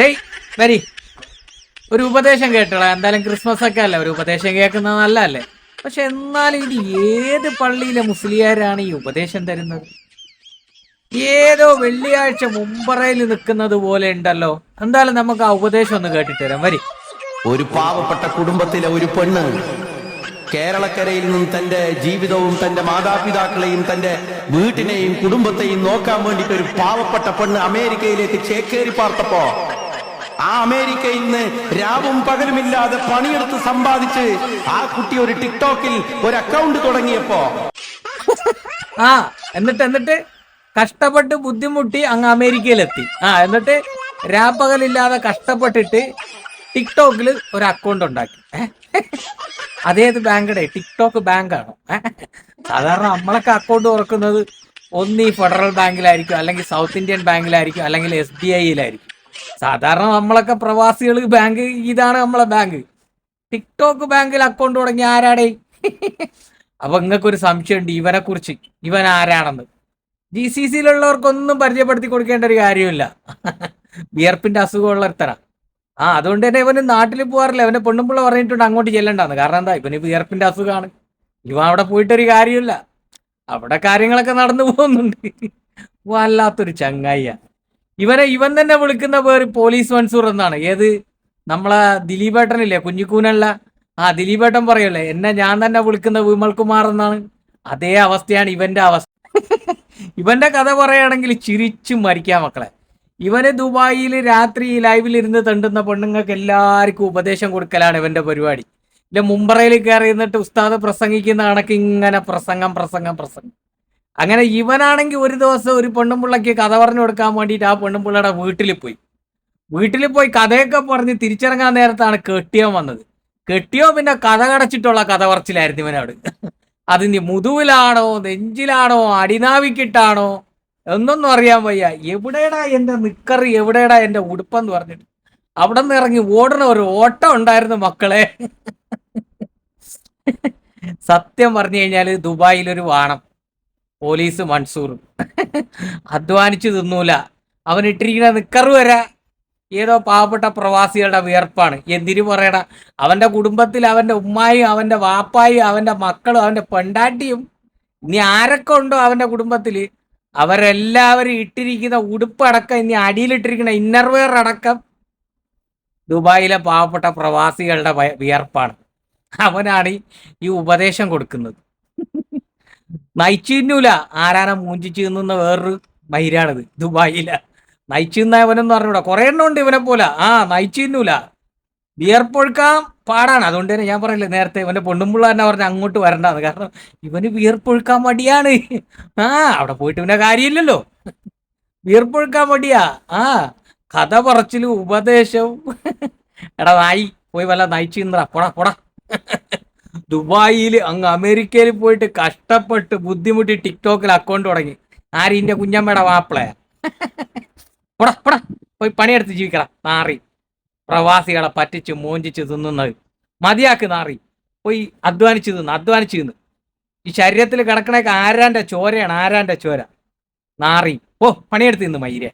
ഡേയ് വരി. ഒരു ഉപദേശം കേട്ടോളാം. എന്തായാലും ക്രിസ്മസ് ഒക്കെ അല്ലേ? ഒരു ഉപദേശം കേൾക്കുന്നത് നല്ലതല്ലേ? പക്ഷെ എന്നാലും ഇത് ഏത് പള്ളിയിലെ മുസ്ലിയാരാണ് ഈ ഉപദേശം തരുന്നത്? ഏതോ വെള്ളിയാഴ്ച മുമ്പറയിൽ നിൽക്കുന്നത് പോലെ ഉണ്ടല്ലോ. എന്തായാലും നമുക്ക് ആ ഉപദേശം ഒന്ന് കേട്ടിട്ട് തരാം വരി. ഒരു പാവപ്പെട്ട കുടുംബത്തിലെ ഒരു പെണ്ണ് കേരളക്കരയിൽ നിന്നും തന്റെ ജീവിതവും തന്റെ മാതാപിതാക്കളെയും തന്റെ വീട്ടിനെയും കുടുംബത്തെയും നോക്കാൻ വേണ്ടിയിട്ട് ഒരു പാവപ്പെട്ട പെണ്ണ് അമേരിക്കയിലേക്ക് ചേക്കേറി പാർത്തപ്പോ ആ അമേരിക്കയിൽ നിന്ന് രാവും പകലുമില്ലാതെ പണിയെടുത്ത് സമ്പാദിച്ച് ആ കുട്ടി ഒരു ടിക്ടോക്കിൽ ഒരു അക്കൗണ്ട് തുടങ്ങിയപ്പോ. ആ എന്നിട്ട് എന്നിട്ട്? കഷ്ടപ്പെട്ട് ബുദ്ധിമുട്ടി അങ്ങ് അമേരിക്കയിലെത്തി. ആ എന്നിട്ട് രാപ്പകലില്ലാതെ കഷ്ടപ്പെട്ടിട്ട് ടിക്ടോക്കിൽ ഒരു അക്കൗണ്ട് ഉണ്ടാക്കി. അതേത് ബാങ്കടെ? ടിക്ടോക്ക് ബാങ്കാണ്? സാധാരണ നമ്മളൊക്കെ അക്കൗണ്ട് തുറക്കുന്നത് ഒന്ന് ഈ ഫെഡറൽ ബാങ്കിലായിരിക്കും അല്ലെങ്കിൽ സൗത്ത് ഇന്ത്യൻ ബാങ്കിലായിരിക്കും അല്ലെങ്കിൽ എസ് ബി ഐയിലായിരിക്കും. സാധാരണ നമ്മളൊക്കെ പ്രവാസികൾ ബാങ്ക് ഇതാണ് നമ്മളെ ബാങ്ക് ടിക്ടോക്ക് ബാങ്കിൽ അക്കൗണ്ട് തുടങ്ങി ആരാടേ? അപ്പൊ നിങ്ങൾക്ക് ഒരു സംശയമുണ്ട് ഇവനെ കുറിച്ച് ഇവൻ ആരാണെന്ന്. ജി സി സിയിലുള്ളവർക്കൊന്നും പരിചയപ്പെടുത്തി കൊടുക്കേണ്ട ഒരു കാര്യമില്ല. വിയർപ്പിന്റെ അസുഖമുള്ള ഒരുത്തനാ. ആ അതുകൊണ്ട് തന്നെ ഇവന് നാട്ടിൽ പോകാറില്ല. അവനെ പെണ്ണുമ്പിള്ള പറഞ്ഞിട്ടുണ്ട് അങ്ങോട്ട് ചെല്ലണ്ടെന്ന്. കാരണം എന്താ? ഇവന് വിയർപ്പിന്റെ അസുഖമാണ് ഇവ അവിടെ പോയിട്ടൊരു കാര്യമില്ല. അവിടെ കാര്യങ്ങളൊക്കെ നടന്നു പോകുന്നുണ്ട്. വല്ലാത്തൊരു ചങ്ങായിയ. ഇവനെ ഇവൻ തന്നെ വിളിക്കുന്ന പേര് പോലീസ് മൻസൂർ എന്നാണ്. ഏത്? നമ്മളെ ദിലീപേട്ടനില്ലേ? കുഞ്ഞിക്കൂനല്ല. ആ ദിലീപേട്ടൻ പറയല്ലേ എന്നെ ഞാൻ തന്നെ വിളിക്കുന്ന വിമൽകുമാർ എന്നാണ്. അതേ അവസ്ഥയാണ് ഇവന്റെ അവസ്ഥ. ഇവന്റെ കഥ പറയുകയാണെങ്കിൽ ചിരിച്ചു മരിക്കാം മക്കളെ. ഇവന് ദുബായിൽ രാത്രി ലൈവിൽ ഇരുന്ന് തണ്ടുന്ന പെണ്ണുങ്ങൾക്ക് എല്ലാവർക്കും ഉപദേശം കൊടുക്കലാണ് ഇവന്റെ പരിപാടി. ഇല്ല മുംബറയിൽ കയറി നിന്നിട്ട് ഉസ്താദ് പ്രസംഗിക്കുന്ന കണക്ക് ഇങ്ങനെ പ്രസംഗം പ്രസംഗം പ്രസംഗം. അങ്ങനെ ഇവനാണെങ്കിൽ ഒരു ദിവസം ഒരു പെണ്ണുമ്പിള്ളക്ക് കഥ പറഞ്ഞു കൊടുക്കാൻ വേണ്ടിയിട്ട് ആ പെണ്ണുമ്പിള്ളയുടെ വീട്ടിൽ പോയി. വീട്ടിൽ പോയി കഥയൊക്കെ പറഞ്ഞ് തിരിച്ചിറങ്ങാൻ നേരത്താണ് കെട്ടിയോ വന്നത്. കെട്ടിയോ പിന്നെ കഥ കടച്ചിട്ടുള്ള കഥ പറച്ചിലായിരുന്നു ഇവനോട് അത് നീ മുതുവിലാണോ നെഞ്ചിലാണോ അടിനാവിക്കിട്ടാണോ എന്നൊന്നും അറിയാൻ വയ്യ. എവിടെടാ എന്റെ നിക്കറി എവിടെടാ എന്റെ ഉടുപ്പെന്ന് പറഞ്ഞിട്ട്. അവിടെ നിന്ന് ഇറങ്ങി ഓടണ ഒരു ഓട്ടം ഉണ്ടായിരുന്നു മക്കളെ. സത്യം പറഞ്ഞു കഴിഞ്ഞാൽ ദുബായിലൊരു വാണം. പോലീസ് മൻസൂർ. അധ്വാനിച്ചു തിന്നൂല. അവൻ ഇട്ടിരിക്കുന്ന നിക്കറ് വരെ ഏതോ പാവപ്പെട്ട പ്രവാസികളുടെ വിയർപ്പാണ്. എന്തിനു പറയണ അവന്റെ കുടുംബത്തിൽ അവന്റെ ഉമ്മായും അവന്റെ വാപ്പായും അവന്റെ മക്കളും അവന്റെ പെണ്ടാട്ടിയും ഇനി ആരൊക്കെ ഉണ്ടോ അവന്റെ കുടുംബത്തിൽ? അവരെല്ലാവരും ഇട്ടിരിക്കുന്ന ഉടുപ്പടക്കം ഇനി അടിയിലിട്ടിരിക്കുന്ന ഇന്നർവെയർ അടക്കം ദുബായിലെ പാവപ്പെട്ട പ്രവാസികളുടെ വയ- വിയർപ്പാണ്. അവനാണ് ഈ ഉപദേശം കൊടുക്കുന്നത്. നയിച്ചിന്നൂല ആരാനെ മൂഞ്ചിച്ച് നിന്ന വേറൊരു മൈരാണിത്. ദുബായില. നയിച്ചിരുന്ന ഇവനെന്ന് പറഞ്ഞൂടാ. കുറെ എണ്ണം ഉണ്ട് ഇവനെ പോലെ. ആ നയിച്ചിരുന്നൂല. വിയർപ്പൊഴുക്കാൻ പാടാണ്. അതുകൊണ്ട് തന്നെ ഞാൻ പറയില്ലേ നേരത്തെ ഇവന്റെ പൊണ്ണുമ്പിള്ള തന്നെ പറഞ്ഞ അങ്ങോട്ട് വരണ്ടാന്ന്. കാരണം ഇവന് വിയർപ്പൊഴുക്കാൻ മടിയാണ്. ആ അവിടെ പോയിട്ട് ഇവനെ കാര്യമില്ലല്ലോ. വിയർപ്പൊഴുക്കാൻ മടിയാ. ആ കഥ പറച്ചിലും ഉപദേശവും. എടാ നായി. പോയി വല്ല നയിച്ചിന്നടാ പോടാ പോടാ. ദുബായിൽ അങ്ങ് അമേരിക്കയിൽ പോയിട്ട് കഷ്ടപ്പെട്ട് ബുദ്ധിമുട്ടി ടിക്ടോക്കിൽ അക്കൗണ്ട് തുടങ്ങി. ആരിന്റെ കുഞ്ഞമ്മയുടെ വാപ്പിളയാ പോടാ പോടാ. പോയി പണിയെടുത്ത് ജീവിക്കടാ നാറി. പ്രവാസികളെ പറ്റിച്ച് മോഞ്ചിച്ച് തിന്നുന്നത്. മതിയാക്ക് നാറി. പോയി അധ്വാനിച്ച് തിന്ന് അധ്വാനിച്ച് തിന്ന്. ഈ ശരീരത്തിൽ കിടക്കണേക്ക് ആരാന്റെ ചോരയാണ് ആരാന്റെ ചോര? നാറി. ഓ പണിയെടുത്ത് തിന്ന് മയിരെ